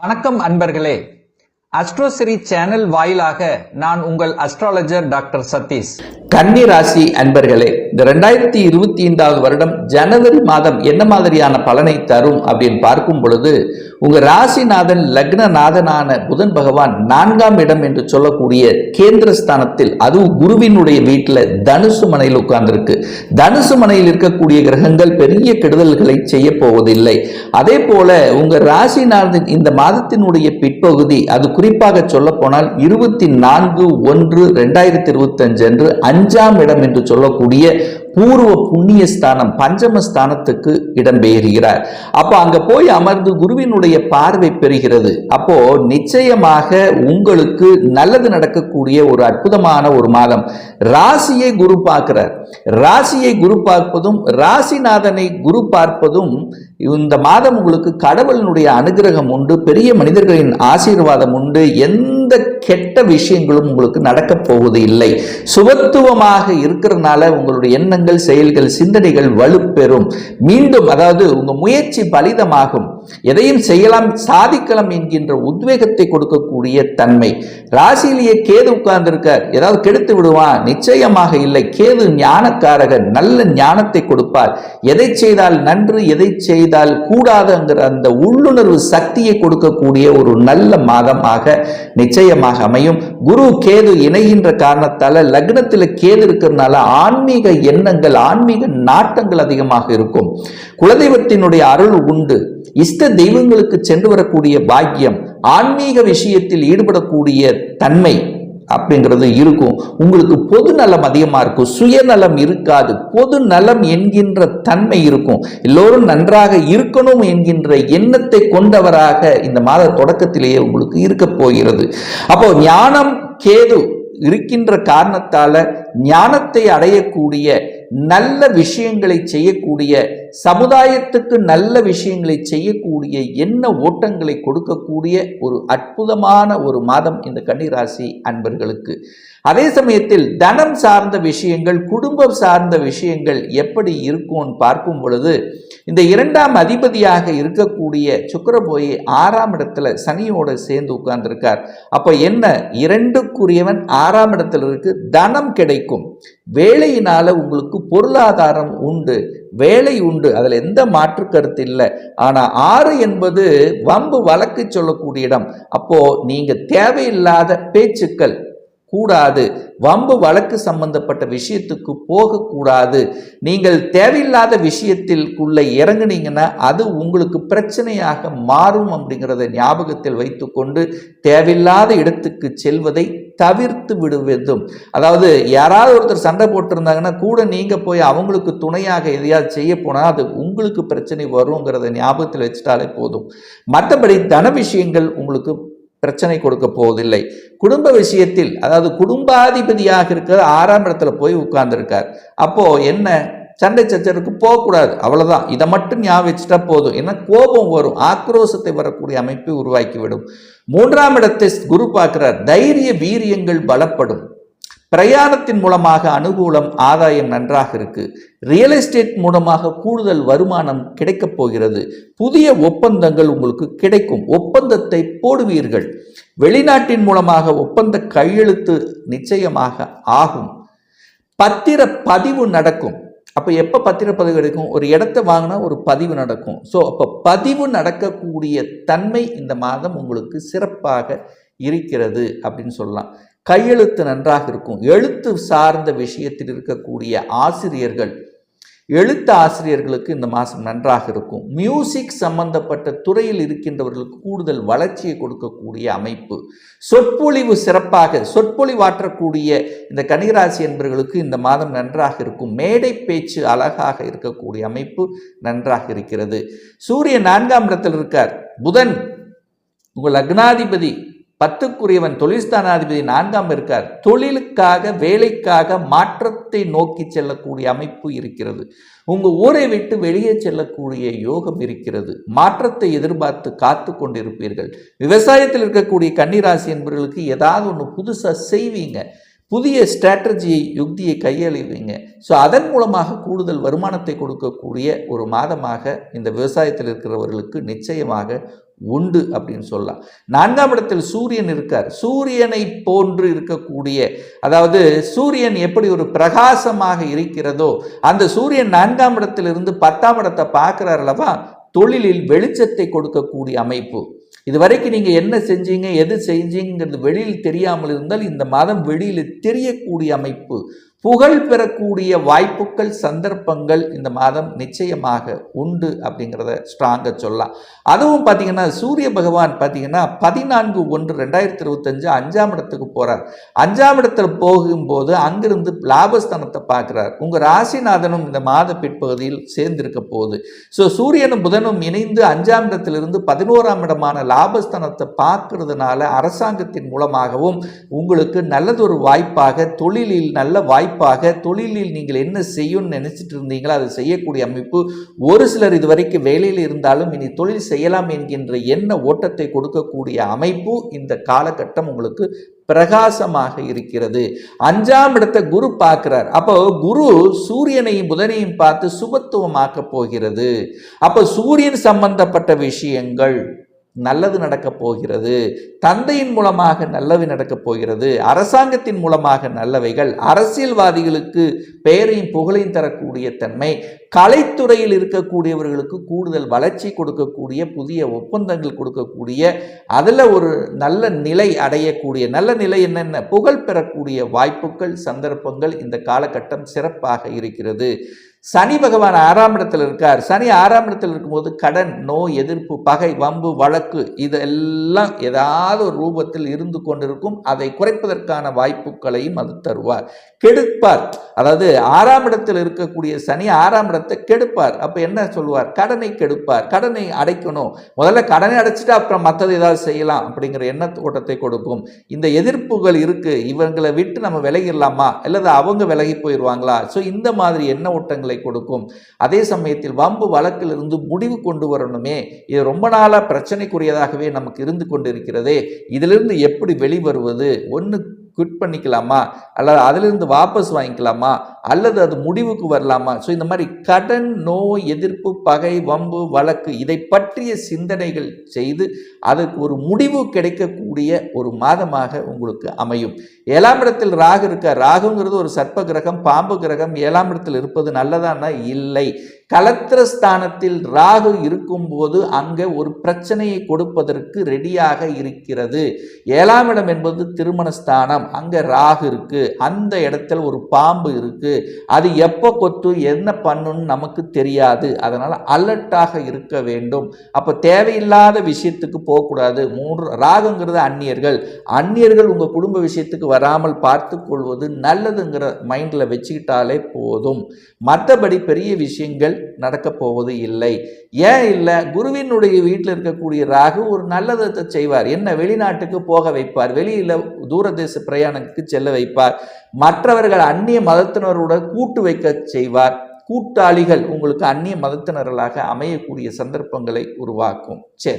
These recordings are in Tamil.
வணக்கம் அன்பர்களே. அஸ்ட்ரோசிரி சேனல் வாயிலாக நான் உங்கள் அஸ்ட்ராலஜர் டாக்டர் சதீஷ் கன்னி ராசி அன்பர்களே இந்த ரெண்டாயிரத்தி இருபத்தி ஐந்தாவது வருடம் ஜனவரி மாதம் என்ன மாதிரியான பலனை தரும் அப்படின்னு பார்க்கும் பொழுது உங்க ராசிநாதன் லக்னநாதனான புதன் பகவான் நான்காம் இடம் என்று சொல்லக்கூடிய கேந்திரஸ்தானத்தில் அதுவும் குருவினுடைய வீட்டில் தனுசு மனையில் உட்கார்ந்துருக்கு. தனுசு மனையில் இருக்கக்கூடிய கிரகங்கள் பெரிய கெடுதல்களை செய்ய போவதில்லை. அதே போல உங்க ராசிநாதன் இந்த மாதத்தினுடைய பிற்பகுதி அது குறிப்பாக சொல்ல போனால் இருபத்தி நான்கு ஒன்று ரெண்டாயிரத்தி இருபத்தி அஞ்சு அன்று அஞ்சாம் இடம் என்று சொல்லக்கூடிய பூர்வ புண்ணிய ஸ்தானம் பஞ்சம ஸ்தானத்துக்கு இடம்பெயர்கிறார். அப்போ அங்க போய் அமர்ந்து குருவினுடைய பார்வை பெறுகிறது. அப்போ நிச்சயமாக உங்களுக்கு நல்லது நடக்கக்கூடிய ஒரு அற்புதமான ஒரு மாதம். ராசியை குரு பார்க்கிறார். ராசியை குரு பார்ப்பதும் ராசிநாதனை குரு பார்ப்பதும் இந்த மாதம் உங்களுக்கு கடவுளினுடைய அனுகிரகம் உண்டு பெரிய மனிதர்களின் ஆசீர்வாதம் உண்டு. எந்த கெட்ட விஷயங்களும் உங்களுக்கு நடக்க போவது இல்லை. சுபத்துவமாக இருக்கிறதுனால உங்களுடைய எண்ணங்கள் செயல்கள் சிந்தனைகள் வலுப்பெறும். மீண்டும் அதாவது உங்க முயற்சி பலிதமாகும். எதையும் செய்யலாம் சாதிக்கலாம் என்கின்ற உத்வேகத்தை கொடுக்கக்கூடிய தன்மை. ராசியிலேயே கேது உட்கார்ந்திருக்கார். ஏதாவது கெடுத்து விடுவான் நிச்சயமாக இல்லை. கேது ஞானக்காரகர் நல்ல ஞானத்தை கொடுப்பார். எதை செய்தால் நன்று எதை செய்தால் கூடாதுங்கிற அந்த உள்ளுணர்வு சக்தியை கொடுக்கக்கூடிய ஒரு நல்ல மாதமாக நிச்சயமாக அமையும். குரு கேது இணைகின்ற காரணத்தால லக்னத்தில் கேது இருக்கிறதுனால ஆன்மீக எண்ணங்கள் ஆன்மீக நாட்டங்கள் அதிகமாக இருக்கும். குலதெய்வத்தினுடைய அருள் உண்டு. இஷ்ட தெய்வங்களுக்கு சென்று வரக்கூடிய பாக்கியம் ஆன்மீக விஷயத்தில் ஈடுபடக்கூடிய தன்மை அப்படிங்கிறது இருக்கும். உங்களுக்கு பொது நலம் அதிகமாக இருக்கும். சுயநலம் இருக்காது. பொது நலம் என்கின்ற தன்மை இருக்கும். எல்லோரும் நன்றாக இருக்கணும் என்கின்ற எண்ணத்தை கொண்டவராக இந்த மாத தொடக்கத்திலேயே உங்களுக்கு இருக்க போகிறது. அப்போ ஞானம் கேது இருக்கின்ற காரணத்தால ஞானத்தை அடையக்கூடிய நல்ல விஷயங்களை செய்யக்கூடிய சமுதாயத்துக்கு நல்ல விஷயங்களை செய்யக்கூடிய என்ன ஓட்டங்களை கொடுக்கக்கூடிய ஒரு அற்புதமான ஒரு மாதம் இந்த கன்னிராசி அன்பர்களுக்கு. அதே சமயத்தில் தனம் சார்ந்த விஷயங்கள் குடும்பம் சார்ந்த விஷயங்கள் எப்படி இருக்கும்னு பார்க்கும் பொழுது இந்த இரண்டாம் அதிபதியாக இருக்கக்கூடிய சுக்கரபோய் ஆறாம் இடத்துல சனியோட சேர்ந்து உட்கார்ந்திருக்கார். அப்போ என்ன? இரண்டுக்குரியவன் ஆறாம் இடத்துல இருக்கு தனம் கிடைக்கும். வேலையினால உங்களுக்கு பொருளாதாரம் உண்டு. வேலை உண்டு. அதில் எந்த மாற்று கருத்து இல்லை. ஆனால் ஆறு என்பது வம்பு வழக்கு சொல்லக்கூடிய இடம். அப்போது நீங்கள் தேவையில்லாத பேச்சுக்கள் கூடாது. வம்பு வழக்கு சம்பந்தப்பட்ட விஷயத்துக்கு போகக்கூடாது. நீங்கள் தேவையில்லாத விஷயத்திற்குள்ளே இறங்குனீங்கன்னா அது உங்களுக்கு பிரச்சனையாக மாறும் அப்படிங்கிறத ஞாபகத்தில் வைத்துக்கொண்டு தேவையில்லாத இடத்துக்கு செல்வதை தவிர்த்து விடுவதும் அதாவது யாராவது ஒருத்தர் சண்டை போட்டிருந்தாங்கன்னா கூட நீங்கள் போய் அவங்களுக்கு துணையாக எதையாவது செய்ய போனால் அது உங்களுக்கு பிரச்சனை வருங்கிறத ஞாபகத்தில் வச்சுட்டாலே போதும். மற்றபடி தன விஷயங்கள் உங்களுக்கு பிரச்சனை கொடுக்க போவதில்லை. குடும்ப விஷயத்தில் அதாவது குடும்பாதிபதியாக இருக்கிற ஆறாம் இடத்துல போய் உட்கார்ந்துருக்கார். அப்போது என்ன? சண்டை சச்சரவுக்கு போகக்கூடாது. அவ்வளோதான் இதை மட்டும் ஞாபகம் வச்சுட்டா போதும். ஏன்னா கோபம் வரும். ஆக்ரோசத்தை வரக்கூடிய அமைப்பை உருவாக்கிவிடும். மூன்றாம் இடத்தை குரு பார்க்கிறார். தைரிய வீரியங்கள் பலப்படும். பிரயாணத்தின் மூலமாக அனுகூலம் ஆதாயம் நன்றாக இருக்கு. ரியல் எஸ்டேட் மூலமாக கூடுதல் வருமானம் கிடைக்கப் போகிறது. புதிய ஒப்பந்தங்கள் உங்களுக்கு கிடைக்கும். ஒப்பந்தத்தை போடுவீர்கள். வெளிநாட்டின் மூலமாக ஒப்பந்த கையெழுத்து நிச்சயமாக ஆகும். பத்திர பதிவு நடக்கும். அப்போ எப்போ பத்திரப்பதிவு கிடைக்கும் ஒரு இடத்த வாங்கினா ஒரு பதிவு நடக்கும். ஸோ அப்போ பதிவு நடக்கக்கூடிய தன்மை இந்த மாதம் உங்களுக்கு சிறப்பாக இருக்கிறது அப்படின்னு சொல்லலாம். கையெழுத்து நன்றாக இருக்கும். எழுத்து சார்ந்த விஷயத்தில் இருக்கக்கூடிய ஆசிரியர்கள் எழுத்து ஆசிரியர்களுக்கு இந்த மாதம் நன்றாக இருக்கும். மியூசிக் சம்பந்தப்பட்ட துறையில் இருக்கின்றவர்களுக்கு கூடுதல் வளர்ச்சியை கொடுக்கக்கூடிய அமைப்பு. சொற்பொழிவு சிறப்பாக சொற்பொழிவாற்றக்கூடிய இந்த கனிராசி என்பவர்களுக்கு இந்த மாதம் நன்றாக இருக்கும். மேடை பேச்சு அழகாக இருக்கக்கூடிய அமைப்பு நன்றாக இருக்கிறது. சூரியன் நான்காம் இடத்தில் இருக்கார். புதன் உங்கள் லக்னாதிபதி பத்துக்குரியவன் தொழில்ஸ்தானாதிபதி நான்காம் இருக்கார். தொழிலுக்காக வேலைக்காக மாற்றத்தை நோக்கி செல்லக்கூடிய அமைப்பு இருக்கிறது. உங்கள் ஊரை விட்டு வெளியே செல்லக்கூடிய யோகம் இருக்கிறது. மாற்றத்தை எதிர்பார்த்து காத்து கொண்டிருப்பீர்கள். விவசாயத்தில் இருக்கக்கூடிய கன்னிராசி என்பவர்களுக்கு ஏதாவது ஒன்று புதுசாக செய்வீங்க. புதிய ஸ்ட்ராட்டஜியை யுக்தியை கையாளுவீங்க. ஸோ அதன் மூலமாக கூடுதல் வருமானத்தை கொடுக்கக்கூடிய ஒரு மாதமாக இந்த விவசாயத்தில் இருக்கிறவர்களுக்கு நிச்சயமாக உண்டு அப்படின்னு சொல்லலாம். நான்காம் இடத்தில் சூரியன் இருக்கார். சூரியனை போன்று இருக்கக்கூடிய அதாவது சூரியன் எப்படி ஒரு பிரகாசமாக இருக்கிறதோ அந்த சூரியன் நான்காம் இடத்திலிருந்து பத்தாம் இடத்தை பார்க்குறார் அல்லவா? தொழிலில் வெளிச்சத்தை கொடுக்கக்கூடிய அமைப்பு. இது வரைக்கும் நீங்கள் என்ன செஞ்சீங்க எது செஞ்சீங்கிறது வெளியில் தெரியாமல் இருந்தால் இந்த மாதம் வெளியில் தெரியக்கூடிய அமைப்பு. புகழ் பெறக்கூடிய வாய்ப்புகள் சந்தர்ப்பங்கள் இந்த மாதம் நிச்சயமாக உண்டு அப்படிங்கிறத ஸ்ட்ராங்காக சொல்லலாம். அதுவும் பார்த்தீங்கன்னா சூரிய பகவான் பார்த்தீங்கன்னா பதினான்கு ஒன்று ரெண்டாயிரத்தி இருபத்தஞ்சு அஞ்சாம் இடத்துக்கு போகிறார் அஞ்சாம் இடத்துல போகும்போது அங்கிருந்து லாபஸ்தானத்தை பார்க்குறார். உங்கள் ராசிநாதனும் இந்த மாத பிற்பகுதியில் சேர்ந்திருக்க போகுது. ஸோ சூரியனும் புதனும் இணைந்து அஞ்சாம் இடத்திலிருந்து பதினோராம் இடமான லாபஸ்தானத்தை பார்க்கறதுனால அரசாங்கத்தின் மூலமாகவும் உங்களுக்கு நல்லதொரு வாய்ப்பாக தொழிலில் நல்ல வாய்ப்பாக தொழிலில் நீங்கள் என்ன செய்யணும்னு நினைச்சிட்டு இருந்தீங்களோ அதை செய்யக்கூடிய அமைப்பு ஒரு சிலர் இதுவரைக்கும் வேலையில் இருந்தாலும் இனி தொழில் செய்யலாம் என்கின்ற எண்ண ஓட்டத்தை கொடுக்கக்கூடிய அமைப்பு இந்த காலகட்டம் உங்களுக்கு பிரகாசமாக இருக்கிறது. அஞ்சாம் இடத்தை குரு பார்க்கிறார். அப்போ குரு சூரியனையும் புதனையும் பார்த்து சுபத்துவமாக்க போகிறது. அப்போ சூரியன் சம்பந்தப்பட்ட விஷயங்கள் நல்லது நடக்கப் போகிறது. தந்தையின் மூலமாக நல்லவை நடக்கப் போகிறது. அரசாங்கத்தின் மூலமாக நல்லவைகள். அரசியல்வாதிகளுக்கு பெயரையும் புகழையும் தரக்கூடிய தன்மை. கலைத்துறையில் இருக்கக்கூடியவர்களுக்கு கூடுதல் வளர்ச்சி கொடுக்கக்கூடிய புதிய ஒப்பந்தங்கள் கொடுக்கக்கூடிய அதில் ஒரு நல்ல நிலை அடையக்கூடிய நல்ல நிலை என்னென்ன? புகழ் பெறக்கூடிய வாய்ப்புகள் சந்தர்ப்பங்கள் இந்த காலகட்டம் சிறப்பாக இருக்கிறது. சனி பகவான் ஆறாம் இடத்தில் இருக்கார். சனி ஆறாம் இடத்தில் இருக்கும்போது கடன் நோய் எதிர்ப்பு பகை வம்பு வழக்கு இதெல்லாம் ஏதாவது ஒரு ரூபத்தில் இருந்து கொண்டிருக்கும். அதை குறைப்பதற்கான வாய்ப்புகளையும் அது தருவார். கெடுப்பார். அதாவது ஆறாம் இடத்தில் இருக்கக்கூடிய சனி ஆறாம் இடத்தை கெடுப்பார். அப்போ என்ன சொல்லுவார்? கடனை கெடுப்பார். கடனை அடைக்கணும். முதல்ல கடனை அடைச்சிட்டு அப்புறம் மற்றது ஏதாவது செய்யலாம் அப்படிங்கிற எண்ண ஓட்டத்தை கொடுக்கும். இந்த எதிர்ப்புகள் இருக்குது இவங்களை விட்டு நம்ம விலகிடலாமா? அல்லது அவங்க விலகி போயிடுவாங்களா? ஸோ இந்த மாதிரி எண்ண ஓட்டங்கள் கொடுக்கும். அதே சமயத்தில் வம்பு வழக்கிலிருந்து முடிவு கொண்டு வரணுமே. இது ரொம்ப நாளாக பிரச்சனைக்குரியதாகவே நமக்கு இருந்து கொண்டு இருக்கிறதே இதிலிருந்து எப்படி வெளிவருவது? ஒன்று குவிட் பண்ணிக்கலாமா? அல்லது அதிலிருந்து வாபஸ் வாங்கிக்கலாமா? அல்லது அது முடிவுக்கு வரலாமா? ஸோ இந்த மாதிரி கடன் நோய் எதிர்ப்பு பகை வம்பு வழக்கு இதை பற்றிய சிந்தனைகள் செய்து அதுக்கு ஒரு முடிவு கிடைக்கக்கூடிய ஒரு மாதமாக உங்களுக்கு அமையும். ஏழாம் இடத்தில் ராகு இருக்க ராகுங்கிறது ஒரு சர்ப்ப கிரகம் பாம்பு கிரகம். ஏழாம் இடத்தில் இருப்பது நல்லதானா? இல்லை. கலத்திர ஸ்தானத்தில் ராகு இருக்கும்போது அங்கே ஒரு பிரச்சனையை கொடுப்பதற்கு ரெடியாக இருக்கிறது. ஏழாம் இடம் என்பது திருமணஸ்தானம். அங்கே ராகு இருக்கு. அந்த இடத்துல ஒரு பாம்பு இருக்கு. அது எப்போ கொத்து என்ன பண்ணுன்னு நமக்கு தெரியாது. அதனால் அலர்ட்டாக இருக்க வேண்டும். அப்போ தேவையில்லாத விஷயத்துக்கு போகக்கூடாது. மூன்று ராகுங்கிறது அந்நியர்கள். அந்நியர்கள் உங்கள் குடும்ப விஷயத்துக்கு வராமல் பார்த்து கொள்வது நல்லதுங்கிற மைண்டில் வச்சுக்கிட்டாலே போதும். மற்றபடி பெரிய விஷயங்கள் நடக்கப் போவது இல்லை. ஏன் இல்லை? குருவினுடைய வீட்டில் இருக்கக்கூடிய ராகு ஒரு நல்லதை செய்வார். என்ன? வெளிநாட்டுக்கு போக வைப்பார். வெளியில் தூரதேச பிரயாணத்துக்கு செல்ல வைப்பார். மற்றவர்கள் அந்நிய மதத்தினருடன் கூட்டு வைக்க செய்வார். கூட்டாளிகள் உங்களுக்கு அந்நிய மதத்தினர்களாக அமையக்கூடிய சந்தர்ப்பங்களை உருவாக்கும். சரி.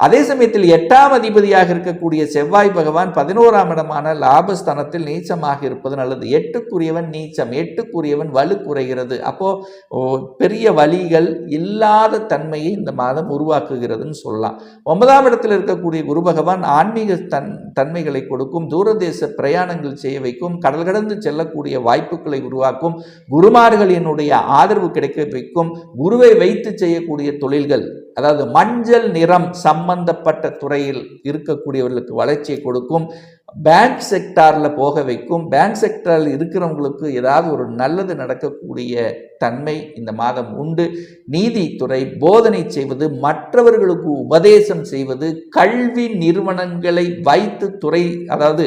அதே சமயத்தில் எட்டாம் அதிபதியாக இருக்கக்கூடிய செவ்வாய் பகவான் பதினோராம் இடமான லாபஸ்தானத்தில் நீச்சமாக இருப்பது நல்லது. எட்டுக்குரியவன் நீச்சம் எட்டுக்குரியவன் வலு குறைகிறது. அப்போ ஓ, பெரிய வலிகள் இல்லாத தன்மையை இந்த மாதம் உருவாக்குகிறதுன்னு சொல்லலாம். ஒன்பதாம் இடத்தில் இருக்கக்கூடிய குரு பகவான் ஆன்மீக தன் தன்மைகளை கொடுக்கும் தூரதேச பிரயாணங்கள் செய்ய வைக்கும் கடல் கடந்து செல்லக்கூடிய வாய்ப்புகளை உருவாக்கும் குருமார்களினுடைய ஆதரவு கிடைக்க வைக்கும் குருவை வைத்து செய்யக்கூடிய தொழில்கள் அதாவது மஞ்சள் நிறம் சம்பந்தப்பட்ட துறையில் இருக்கக்கூடியவர்களுக்கு வளர்ச்சியை கொடுக்கும் பேங்க் செக்டாரில் போக வைக்கும். பேங்க் செக்டாரில் இருக்கிறவங்களுக்கு ஏதாவது ஒரு நல்லது நடக்கக்கூடிய தன்மை இந்த மாதம் உண்டு. நீதித்துறை போதனை செய்வது மற்றவர்களுக்கு உபதேசம் செய்வது கல்வி நிறுவனங்களை வைத்து துறை அதாவது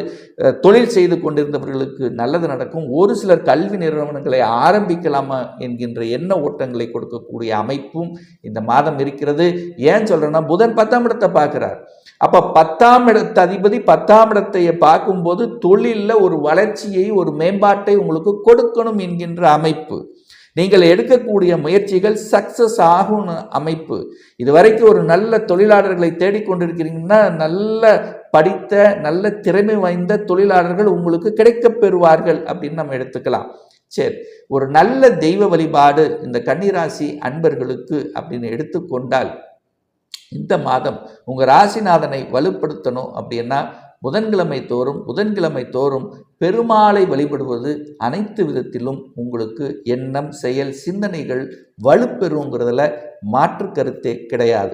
தொழில் செய்து கொண்டிருந்தவர்களுக்கு நல்லது நடக்கும். ஒரு சிலர் கல்வி நிறுவனங்களை ஆரம்பிக்கலாமா என்கின்ற எண்ண ஓட்டங்களை கொடுக்கக்கூடிய அமைப்பும் இந்த மாதம் இருக்கிறது. ஏன் சொல்கிறேன்னா புதன் பத்தாம் இடத்தை பார்க்குறார். அப்போ பத்தாம் இடத்து அதிபதி பத்தாம் இடத்தை பார்க்கும்போது தொழிலில் ஒரு வளர்ச்சியை ஒரு மேம்பாட்டை உங்களுக்கு கொடுக்கணும் என்கின்ற அமைப்பு. நீங்கள் எடுக்கக்கூடிய முயற்சிகள் சக்சஸ் ஆகும் அமைப்பு. இதுவரைக்கும் ஒரு நல்ல தொழிலாளர்களை தேடிக்கொண்டிருக்கிறீங்கன்னா நல்ல படித்த நல்ல திறமை வாய்ந்த தொழிலாளர்கள் உங்களுக்கு கிடைக்கப் பெறுவார்கள் அப்படின்னு நம்ம எடுத்துக்கலாம். சரி ஒரு நல்ல தெய்வ வழிபாடு இந்த கன்னிராசி அன்பர்களுக்கு அப்படின்னு எடுத்துக்கொண்டால் இந்த மாதம் உங்கள் ராசிநாதனை வலுப்படுத்தணும் அப்படின்னா புதன்கிழமை தோறும் புதன்கிழமை தோறும் பெருமாளை வழிபடுவது அனைத்து விதத்திலும் உங்களுக்கு எண்ணம் செயல் சிந்தனைகள் வலுப்பெறுங்கிறதுல மாற்று கருத்தே கிடையாது.